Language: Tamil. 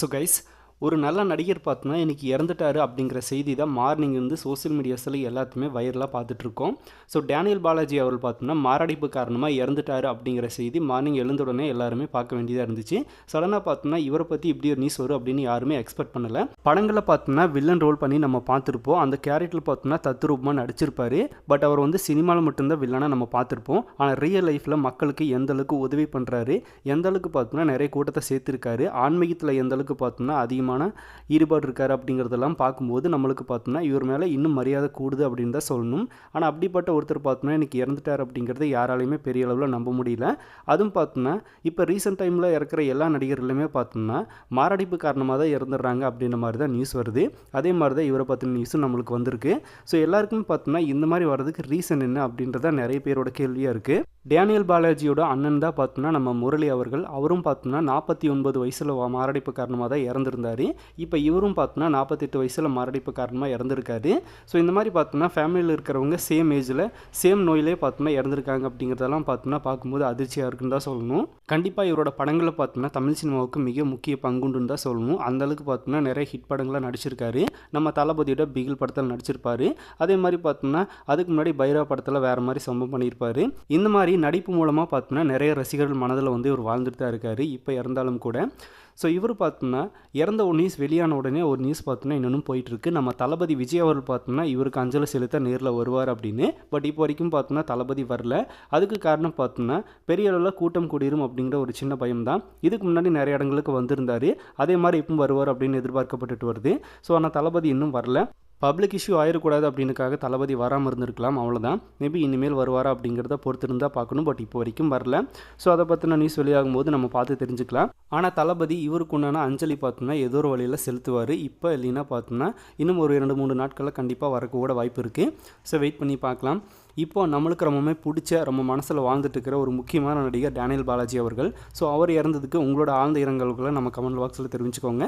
ஸோ கைஸ் ஒரு நல்ல நடிகர் பார்த்தோன்னா இன்றைக்கி இறந்துட்டாரு அப்படிங்கிற செய்தி தான் மார்னிங் இருந்து சோஷியல் மீடியாஸில் எல்லாத்துமே வைரலாக பார்த்துட்ருக்கோம் ஸோ டேனியல் பாலாஜி அவர்கள் பார்த்தோம்னா மாரடைப்பு காரணமாக இறந்துட்டாரு அப்படிங்கிற செய்தி மார்னிங் எழுந்தவுடனே எல்லாருமே பார்க்க வேண்டியதாக இருந்துச்சு. சடனாக பார்த்தோம்னா இவரை பற்றி இப்படி ஒரு நியூஸ் வரும் அப்படின்னு யாருமே எக்ஸ்பெக்ட் பண்ணலை. படங்களை பார்த்தோம்னா வில்லன் ரோல் பண்ணி நம்ம பார்த்துருப்போம். அந்த கேரக்டர் பார்த்தோம்னா தத்துரூபமாக நடிச்சிருப்பார். பட் அவர் வந்து சினிமாவில் மட்டும்தான் வில்லனாக நம்ம பார்த்துருப்போம். ஆனால் ரியல் லைஃப்பில் மக்களுக்கு எந்த அளவுக்கு உதவி பண்ணுறாரு எந்த அளவுக்கு பார்த்தோம்னா நிறைய கூட்டத்தை சேர்த்துருக்காரு ஆன்மீகத்தில் எந்த அளவுக்கு பார்த்தோம்னா விஷயமான ஈடுபாடு இருக்கார் அப்படிங்கிறதெல்லாம் பார்க்கும்போது நம்மளுக்கு பார்த்தோம்னா இவர் மேலே இன்னும் மரியாதை கூடுது அப்படின்னு தான் சொல்லணும். ஆனால் அப்படிப்பட்ட ஒருத்தர் பார்த்தோம்னா இன்னைக்கு இறந்துட்டார் அப்படிங்கிறத யாராலையுமே பெரிய அளவில் நம்ப முடியல. அதுவும் பார்த்தோம்னா இப்போ ரீசெண்ட் டைமில் இறக்குற எல்லா நடிகர்களுமே பார்த்தோம்னா மாரடைப்பு காரணமாக தான் இறந்துடுறாங்க அப்படின்ற மாதிரி தான் நியூஸ் வருது. அதே மாதிரி தான் இவரை பற்றின நியூஸும் நம்மளுக்கு வந்திருக்கு. ஸோ எல்லாருக்குமே பார்த்தோம்னா இந்த மாதிரி வர்றதுக்கு ரீசன் என்ன அப்படின்றத நிறைய பேரோட கேள்வியாக இருக்குது டேனியல் பாலாஜியோட அண்ணன் தான் பார்த்தோம்னா நம்ம முரளி அவர்கள். அவரும் பார்த்தோம்னா நாற்பத்தி ஒன்பது வயசில் மாரடைப்பு காரணமாக தான் இறந்துருந்தார். இப்போ இவரும் பார்த்தோம்னா நாற்பத்தெட்டு வயசில் மாரடைப்பு காரணமாக இறந்துருக்காரு. ஸோ இந்த மாதிரி பார்த்தோம்னா ஃபேமிலியில் இருக்கிறவங்க சேம் ஏஜில் சேம் நோயிலே பார்த்தோம்னா இறந்துருக்காங்க அப்படிங்கிறதெல்லாம் பார்த்தோம்னா பார்க்கும்போது அதிர்ச்சியாக இருக்குன்னு தான் சொல்லணும். கண்டிப்பாக இவரோட படங்களை பார்த்தோம்னா தமிழ் சினிமாவுக்கு மிக முக்கிய பங்குண்டுன்னு தான் சொல்லணும். அந்த அளவுக்கு பார்த்தோம்னா நிறைய ஹிட் படங்களாக நடிச்சிருக்காரு. நம்ம தளபதியோட பிகில் படத்தில் நடிச்சிருப்பாரு. அதே மாதிரி பார்த்தோம்னா அதுக்கு முன்னாடி பைரா படத்தில் வேறு மாதிரி சம்பவம் பண்ணியிருப்பாரு. இந்த மாதிரி நடிப்பு மூலமாக பார்த்தோம்னா நிறைய ரசிகர்கள் மனதில் வந்து இவர் வாழ்ந்துட்டு தான் இருக்காரு. இப்போ இறந்தாலும் கூட. ஸோ இவர் பார்த்தோம்னா இறந்த ஒரு நியூஸ் வெளியான உடனே ஒரு நியூஸ் பார்த்தோம்னா இன்னொன்றும் போயிட்டுருக்கு. நம்ம தளபதி விஜய் அவர்கள் பார்த்தோம்னா இவருக்கு அஞ்சலி செலுத்த நேரில் வருவார் அப்படின்னு. பட் இப்போ வரைக்கும் பார்த்தோம்னா தளபதி வரல. அதுக்கு காரணம் பார்த்தோம்னா பெரிய அளவில் கூட்டம் கூடிரும் அப்படிங்கிற ஒரு சின்ன பயம் தான் இதுக்கு முன்னாடி நிறைய இடங்களுக்கு வந்திருந்தார். அதே மாதிரி இப்பவும் வருவார் அப்படின்னு எதிர்பார்க்கப்பட்டுட்டு வருது. ஸோ ஆனால் தளபதி இன்னும் வரல. பப்ளிக் இஷ்யூ ஆயிடக்கூடாது அப்படின்னுக்காக தளபதி வராமல் இருந்திருக்கலாம் அவ்வளோதான் மேபி இனிமேல் வருவாரா அப்படிங்கிறத பொறுத்திருந்தால் பார்க்கணும் பட் இப்போ வரைக்கும் வரல. ஸோ அதை பற்றின நியூஸ் வெளியாகும் போது நம்ம பார்த்து தெரிஞ்சுக்கலாம். ஆனால் தளபதி இவருக்கு உண்டான அஞ்சலி பார்த்தோம்னா ஏதோ ஒரு வழியில் செலுத்துவார். இப்போ இல்லைன்னா பார்த்தோம்னா இன்னும் ஒரு இரண்டு மூணு நாட்களில் கண்டிப்பாக வரக்கூட வாய்ப்பு இருக்குது ஸோ வெயிட் பண்ணி பார்க்கலாம். இப்போ நம்மளுக்கு ரொம்பவுமே பிடிச்ச ரொம்ப மனசில் வாழ்ந்துட்டு இருக்கிற ஒரு முக்கியமான நடிகர் டேனியல் பாலாஜி அவர்கள். ஸோ அவர் இறந்ததுக்கு உங்களோட ஆழ்ந்த இரங்கல்களை நம்ம கமெண்ட் பாக்ஸில் தெரிவிச்சுக்கோங்க.